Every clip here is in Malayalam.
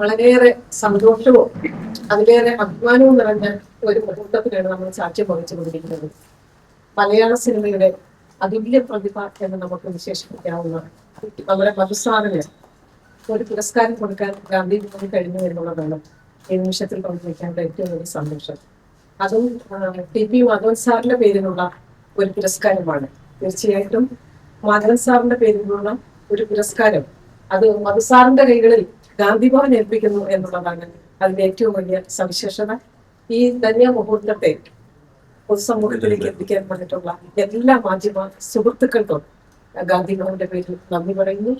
വളരെയേറെ സന്തോഷവും അതിലേറെ അഭിമാനവും നിറഞ്ഞ ഒരു മുഹൂർത്തത്തിലാണ് നമ്മൾ സാക്ഷ്യം വഹിച്ചു കൊണ്ടിരിക്കുന്നത് മലയാള സിനിമയുടെ അതുല്യ പ്രതിഭ എന്ന് നമുക്ക് വിശേഷിപ്പിക്കാവുന്ന വളരെ മധുസാറിന് ഒരു പുരസ്കാരം കൊടുക്കാൻ ഗാന്ധി ഭവനിൽ കഴിഞ്ഞു എന്നുള്ളതാണ് ഈ നിമിഷത്തിൽ പങ്കുവയ്ക്കേണ്ട ഏറ്റവും വലിയ സന്തോഷം. അതും ടി പി മാധവൻ സാറിന്റെ പേരിലുള്ള ഒരു പുരസ്കാരമാണ്. തീർച്ചയായിട്ടും മാധവൻ സാറിന്റെ പേരിലുള്ള ഒരു പുരസ്കാരം. അത് മധുസാറിന്റെ കൈകളിൽ ഗാന്ധി ഭവൻ ഏൽപ്പിക്കുന്നു എന്നുള്ളതാണ് അതിന്റെ ഏറ്റവും വലിയ സവിശേഷത. ഈ ധന്യ മുഹൂർത്തത്തെ പൊതുസമൂഹത്തിലേക്ക് എത്തിക്കാൻ പറഞ്ഞിട്ടുള്ള എല്ലാ മാധ്യമ സുഹൃത്തുക്കൾക്കും ഗാന്ധി ഭവന്റെ പേരിൽ നന്ദി പറയുന്നു.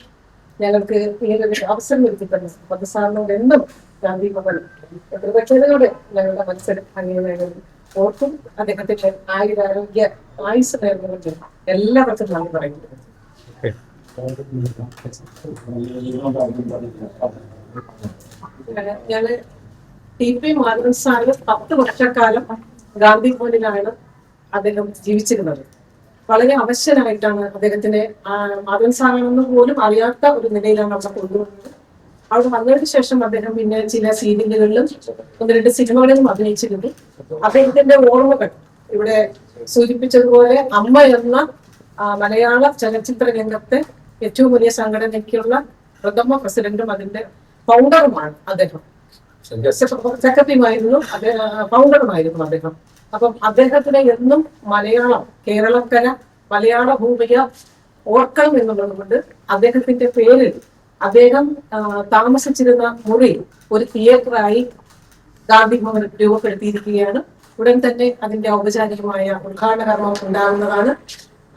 ഞങ്ങൾക്ക് ഇങ്ങനൊരു അവസരം ഒരുക്കി തന്നു മധുസാറിനോട് എന്നും ഗാന്ധി ഭവൻ കൃതജ്ഞതയോടെ ഞങ്ങളുടെ മത്സരം അങ്ങനെ ഓർക്കും. അദ്ദേഹത്തിന്റെ ആയുരാരോഗ്യ ആയുസ് നേർന്നുകൊണ്ട് എല്ലാവർക്കും നന്ദി പറയുന്നു. ഞാൻ ടി പി മാധവൻ സാറ് പത്ത് വർഷക്കാലം ഗാന്ധി ഭവനിലാണ് അദ്ദേഹം ജീവിച്ചിരുന്നത്. വളരെ അവശ്യനായിട്ടാണ് അദ്ദേഹത്തിന്റെ മാധവൻ സാറാണെന്ന് പോലും അറിയാത്ത ഒരു നിലയിലാണ് അവിടെ കൊണ്ടുവന്നത്. അവിടെ വന്നതിന് ശേഷം അദ്ദേഹം പിന്നെ ചില സീരിയലുകളിലും ഒന്ന് രണ്ട് സിനിമകളിലും അഭിനയിച്ചിരുന്നു. അദ്ദേഹത്തിന്റെ ഓർമ്മകൾ ഇവിടെ സൂചിപ്പിച്ചതുപോലെ അമ്മ എന്ന മലയാള ചലച്ചിത്ര രംഗത്തെ ഏറ്റവും വലിയ സംഘടനയ്ക്കുള്ള പ്രഥമ പ്രസിഡന്റും അതിന്റെ ഫൗണ്ടറുമാണ് അദ്ദേഹം. സെക്രട്ടറിയുമായിരുന്നു അദ്ദേഹം ഫൗണ്ടറുമായിരുന്നു അദ്ദേഹം. അപ്പം അദ്ദേഹത്തിന് എന്നും മലയാളം കേരളക്കര മലയാള ഭൂമിക ഓർക്കണം എന്നുള്ളത് കൊണ്ട് അദ്ദേഹത്തിന്റെ പേരിൽ അദ്ദേഹം താമസിച്ചിരുന്ന മുറി ഒരു തിയേറ്ററായി ഗാന്ധി ഭവൻ രൂപപ്പെടുത്തിയിരിക്കുകയാണ്. ഉടൻ തന്നെ അതിന്റെ ഔപചാരികമായ ഉദ്ഘാടന കർമ്മം ഉണ്ടാകുന്നതാണ്.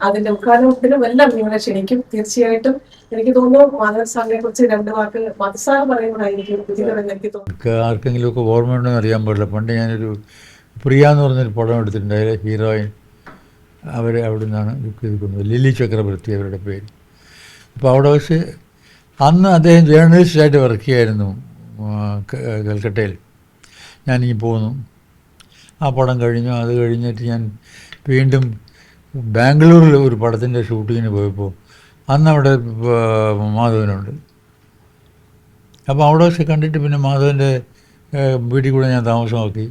അതിന്റെ ഉദ്ഘാടനത്തിനും എല്ലാം നിങ്ങളെ ക്ഷണിക്കും. തീർച്ചയായിട്ടും എനിക്ക് തോന്നുന്നു മാധവൻ കുറിച്ച് രണ്ട് വാക്ക് മധുസാർ പറയുമ്പോഴായിരിക്കും എനിക്ക് തോന്നുന്നു. ആർക്കെങ്കിലും ആർക്കെങ്കിലുമൊക്കെ ഓർമ്മയുണ്ടെന്ന് അറിയാൻ പാടില്ല. പണ്ട് ഞാനൊരു പ്രിയ എന്ന് പറഞ്ഞൊരു പടം എടുത്തിട്ടുണ്ടായ ഹീറോയിൻ. അവരെ അവിടെ നിന്നാണ് ബുക്ക് ചെയ്തിരിക്കുന്നത്. ലില്ലി ചക്രവർത്തി അവരുടെ പേര്. അപ്പോൾ അവിടെ വെച്ച് അന്ന് അദ്ദേഹം ജേർണലിസ്റ്റായിട്ട് വർക്ക് ചെയ്യായിരുന്നു കൽക്കട്ടയിൽ. ഞാനിങ്ങനെ പോന്നു. ആ പടം കഴിഞ്ഞു. അത് കഴിഞ്ഞിട്ട് ഞാൻ വീണ്ടും ബാംഗ്ലൂരിൽ ഒരു പടത്തിന്റെ ഷൂട്ടിങ്ങിന് പോയപ്പോൾ അന്ന് അവിടെ മാധവനുണ്ട്. അപ്പോൾ അവിടെ വെച്ച് കണ്ടിട്ട് പിന്നെ മാധവന്റെ വീട്ടിൽ കൂടെ ഞാൻ താമസമാക്കി.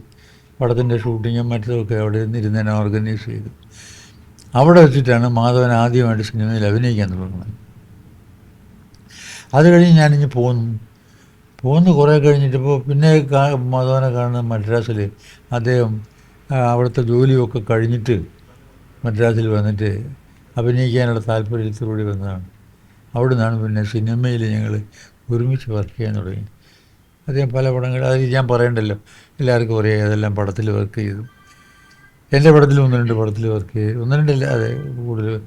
പടത്തിന്റെ ഷൂട്ടിങ്ങും മറ്റതൊക്കെ അവിടെ ഇരുന്ന് തന്നെ ഓർഗനൈസ് ചെയ്തു. അവിടെ വെച്ചിട്ടാണ് മാധവൻ ആദ്യമായിട്ട് സിനിമയിൽ അഭിനയിക്കാൻ തുടങ്ങുന്നത്. അത് കഴിഞ്ഞ് ഞാനിഞ്ഞ് പോന്നു. പോന്ന് കുറേ കഴിഞ്ഞിട്ടിപ്പോൾ പിന്നെ മാധവനെ കാണുന്ന മദ്രാസിൽ അദ്ദേഹം അവിടുത്തെ ജോലിയൊക്കെ കഴിഞ്ഞിട്ട് മദ്രാസിൽ വന്നിട്ട് അഭിനയിക്കാനുള്ള താല്പര്യത്തിലൂടെ വന്നതാണ്. അവിടെ നിന്നാണ് പിന്നെ സിനിമയിൽ ഞങ്ങൾ ഒരുമിച്ച് വർക്ക് ചെയ്യാൻ തുടങ്ങി. അദ്ദേഹം പല പടങ്ങൾ അത് ഞാൻ പറയണ്ടല്ലോ എല്ലാവർക്കും അറിയാം അതെല്ലാം പടത്തിൽ വർക്ക് ചെയ്തു. എന്റെ പടത്തിൽ ഒന്ന് രണ്ട് പടത്തിൽ വർക്ക് ചെയ്തു. ഒന്ന് രണ്ടല്ല അതെ കൂടുതൽ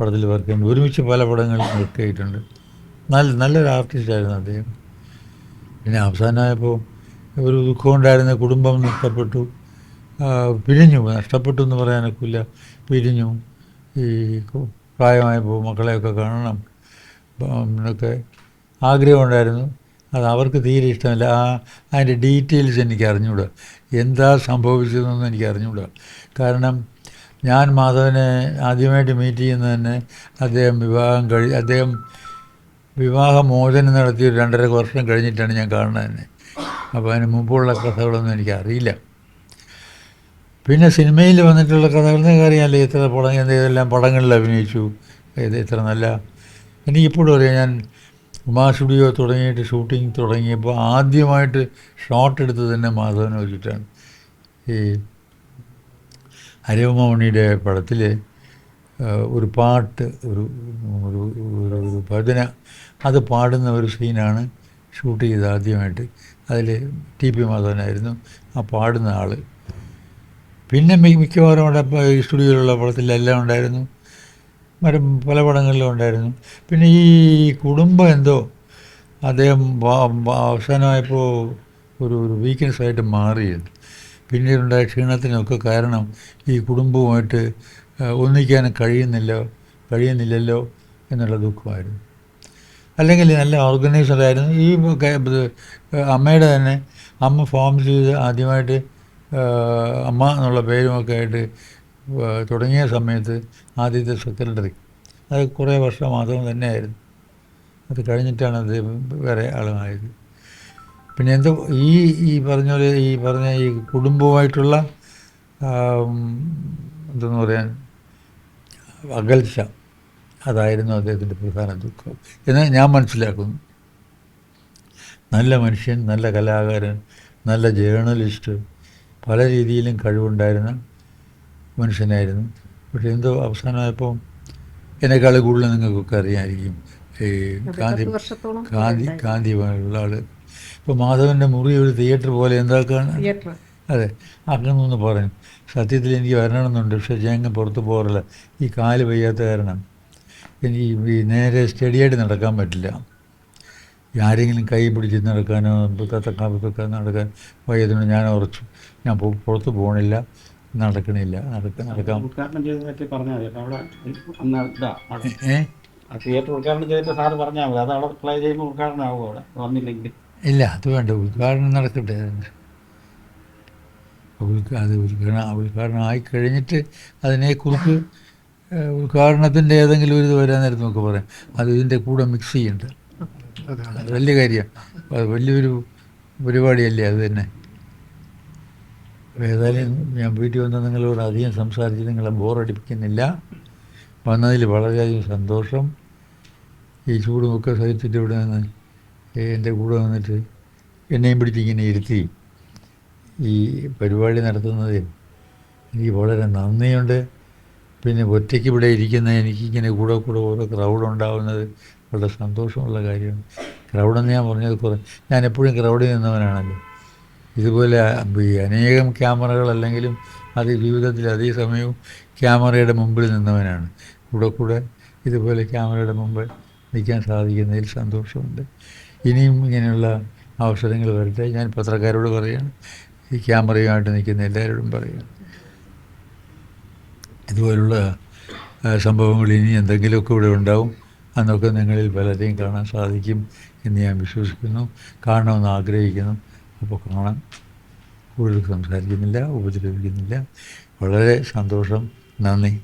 പടത്തിൽ വർക്ക് ചെയ്യുന്നു ഒരുമിച്ച് പല പടങ്ങളിൽ വർക്ക് ചെയ്തിട്ടുണ്ട്. നല്ല നല്ലൊരു ആർട്ടിസ്റ്റായിരുന്നു അദ്ദേഹം. പിന്നെ അവസാനമായപ്പോൾ ഒരു ദുഃഖമുണ്ടായിരുന്ന കുടുംബം നഷ്ടപ്പെട്ടു പിരിഞ്ഞു നഷ്ടപ്പെട്ടു എന്ന് പറയാനൊക്കില്ല പിരിഞ്ഞു ഈ പ്രായമായ മക്കളെയൊക്കെ കാണണം. എന്നൊക്കെ ആഗ്രഹമുണ്ടായിരുന്നു അത് അവർക്ക് തീരെ ഇഷ്ടമല്ല. ആ അതിന്റെ ഡീറ്റെയിൽസ് എനിക്ക് അറിഞ്ഞുകൂടാ എന്താ സംഭവിച്ചതെന്നൊന്നും എനിക്ക് അറിഞ്ഞുകൂടാ കാരണം ഞാൻ മാധവനെ ആദ്യമായിട്ട് മീറ്റ് ചെയ്യുന്നത് തന്നെ അദ്ദേഹം വിവാഹം കഴി അദ്ദേഹം വിവാഹമോചനം നടത്തി ഒരു രണ്ടര വർഷം കഴിഞ്ഞിട്ടാണ് ഞാൻ കാണുന്നത് തന്നെ. അപ്പോൾ അതിന് മുമ്പുള്ള കഥകളൊന്നും എനിക്ക് അറിയില്ല പിന്നെ സിനിമയിൽ വന്നിട്ടുള്ള കഥകളെന്ന് അറിയാമല്ലോ ഇത്ര പടം എന്ത് ഇതെല്ലാം പടങ്ങളിൽ അഭിനയിച്ചു ഇത് ഇത്ര നല്ല. എനിക്കിപ്പോഴും അറിയാം ഞാൻ ഉമാ സ്റ്റുഡിയോ തുടങ്ങിയിട്ട് ഷൂട്ടിംഗ് തുടങ്ങിയപ്പോൾ ആദ്യമായിട്ട് ഷോട്ട് എടുത്തത് തന്നെ മാധവൻ വെച്ചിട്ടാണ്. ഈ ഹരിവമണിയുടെ പടത്തിൽ ഒരു പാട്ട് ഒരു ഒരു ഒരു ഭജന അത് പാടുന്ന ഒരു സീനാണ് ഷൂട്ട് ചെയ്തത് ആദ്യമായിട്ട്. അതിൽ ടി പി മാധവനായിരുന്നു ആ പാടുന്ന ആൾ പിന്നെ മിക്കവാറും അവിടെ ഈ സ്റ്റുഡിയോയിലുള്ള പടത്തിലെല്ലാം ഉണ്ടായിരുന്നു. മറ്റു പല പടങ്ങളിലും ഉണ്ടായിരുന്നു. പിന്നെ ഈ കുടുംബം എന്തോ അദ്ദേഹം അവസാനമായപ്പോൾ ഒരു ഒരു വീക്ക്നെസ് ആയിട്ട് മാറിയിരുന്നു പിന്നീടുണ്ടായ ക്ഷീണത്തിനൊക്കെ കാരണം ഈ കുടുംബവുമായിട്ട് ഒന്നിക്കാൻ കഴിയുന്നില്ല കഴിയുന്നില്ലല്ലോ എന്നുള്ള ദുഃഖമായിരുന്നു. അല്ലെങ്കിൽ നല്ല ഓർഗനൈസറായിരുന്നു. ഈ അമ്മയുടെ തന്നെ അമ്മ ഫോം ചെയ്ത് ആദ്യമായിട്ട് അമ്മ എന്നുള്ള പേരുമൊക്കെ ആയിട്ട് തുടങ്ങിയ സമയത്ത് ആദ്യത്തെ സെക്രട്ടറി. അത് കുറേ വർഷം മാത്രം തന്നെയായിരുന്നു. അത് കഴിഞ്ഞിട്ടാണ് അത് വേറെ ആളുമായത്. പിന്നെ എന്തോ ഈ ഈ പറഞ്ഞ പോലെ ഈ പറഞ്ഞ ഈ കുടുംബവുമായിട്ടുള്ള എന്തെന്ന് പറയാൻ അകൽച്ച. അതായിരുന്നു അദ്ദേഹത്തിന്റെ പ്രധാന ദുഃഖം. എന്ന് ഞാൻ മനസ്സിലാക്കുന്നു. നല്ല മനുഷ്യൻ നല്ല കലാകാരൻ നല്ല ജേർണലിസ്റ്റ് പല രീതിയിലും കഴിവുണ്ടായിരുന്ന മനുഷ്യനായിരുന്നു. പക്ഷെ എന്തോ അവസാനമായപ്പോൾ എന്നെക്കാൾ കൂടുതൽ നിങ്ങൾക്കൊക്കെ അറിയാമായിരിക്കും. ഈ ഗാന്ധി ഗാന്ധി ഗാന്ധി ഉള്ള ആൾ ഇപ്പോൾ മാധവന്റെ മുറി ഒരു തിയേറ്റർ പോലെ എന്താക്കാണ് അതെ അങ്ങനൊന്ന് പറഞ്ഞു സത്യത്തിൽ എനിക്ക് വരണമെന്നുണ്ട്. പക്ഷേ ഞാൻ അങ്ങ് പുറത്ത് പോകാറില്ല. ഈ കാൽ വയ്യാത്ത കാരണം എനിക്ക് ഈ നേരെ സ്റ്റഡിയായിട്ട് നടക്കാൻ പറ്റില്ല. ആരെങ്കിലും കൈ പിടിച്ച് നടക്കാനോ തത്തക്കാപ്പൊക്കെ നടക്കാൻ വയ്യതുകൊണ്ട് ഞാൻ ഉറച്ചു. ഞാൻ പുറത്ത് പോകണില്ല നടക്കണില്ല. നടക്കാൻ നടക്കാൻ ഉദ്ഘാടനം ചെയ്തതിനെ പറ്റി പറഞ്ഞാൽ മതി. അപ്പോൾ അവിടെ അന്ന് ഇതാ അവിടെ ഏ? ആ തിയേറ്റർ ഉദ്ഘാടനം ചെയ്തിട്ട് സാറ് പറഞ്ഞാൽ മതി. അത് അവിടെ പ്ലേ ചെയ്യുമ്പോൾ ഉദ്ഘാടനം ആവും അവിടെ? വന്നില്ലെങ്കിൽ. ഇല്ല അത് വേണ്ട. ഉദ്ഘാടനം നടക്കട്ടെ. അത് ഉദ്ഘാടനം ഉദ്ഘാടനം ആയി കഴിഞ്ഞിട്ട് അതിനെക്കുറിച്ച് ഉദ്ഘാടനത്തിന്റെ ഏതെങ്കിലും ഒരു ഇത് വരാൻ നേരത്ത് നമുക്ക് പറയാം. അത് ഇതിന്റെ കൂടെ മിക്സ് ചെയ്യണ്ട. അത് വലിയ കാര്യമാണ് വലിയൊരു പരിപാടിയല്ലേ അത് തന്നെ. ഏതായാലും ഞാൻ വീട്ടിൽ വന്ന് നിങ്ങളോട് അധികം സംസാരിച്ച് നിങ്ങളെ ബോറടിപ്പിക്കുന്നില്ല. വന്നതിൽ വളരെയധികം സന്തോഷം. ഈ ചൂടുമൊക്കെ സഹിച്ചിട്ട് ഇവിടെ നിന്ന് എന്റെ കൂടെ വന്നിട്ട് എന്നെയും പിടിച്ചിങ്ങനെ ഇരുത്തി ഈ പരിപാടി നടത്തുന്നതിൽ എനിക്ക് വളരെ നന്ദിയുണ്ട്. പിന്നെ ഒറ്റയ്ക്ക് ഇവിടെ ഇരിക്കുന്ന എനിക്കിങ്ങനെ കൂടെ കൂടെ ഓരോ ക്രൗഡ് ഉണ്ടാവുന്നത് വളരെ സന്തോഷമുള്ള കാര്യമാണ്. ക്രൗഡെന്ന് ഞാൻ പറഞ്ഞത് കുറേ ഞാൻ എപ്പോഴും ക്രൗഡിൽ നിന്നവനാണല്ലോ. ഇതുപോലെ അനേകം ക്യാമറകൾ അല്ലെങ്കിലും അത് ജീവിതത്തിൽ അതേ സമയവും ക്യാമറയുടെ മുമ്പിൽ നിന്നവനാണ്. കൂടെ കൂടെ ഇതുപോലെ ക്യാമറയുടെ മുമ്പ് നിൽക്കാൻ സാധിക്കുന്നതിൽ സന്തോഷമുണ്ട്. ഇനിയും ഇങ്ങനെയുള്ള അവസരങ്ങൾ വരട്ടെ. ഞാൻ പത്രക്കാരോട് പറയുകയാണ് ഈ ക്യാമറയുമായിട്ട് നിൽക്കുന്ന എല്ലാവരോടും പറയുകയാണ് ഇതുപോലുള്ള സംഭവങ്ങൾ ഇനി എന്തെങ്കിലുമൊക്കെ ഇവിടെ ഉണ്ടാവും. അന്നൊക്കെ നിങ്ങളിൽ പലരെയും കാണാൻ സാധിക്കും എന്ന് ഞാൻ വിശ്വസിക്കുന്നു. കാണണമെന്ന് ആഗ്രഹിക്കുന്നു. അപ്പോൾ കാണാം. കൂടുതൽ സംസാരിക്കുന്നില്ല ഉപദ്രവിക്കുന്നില്ല. വളരെ സന്തോഷം. നന്ദി.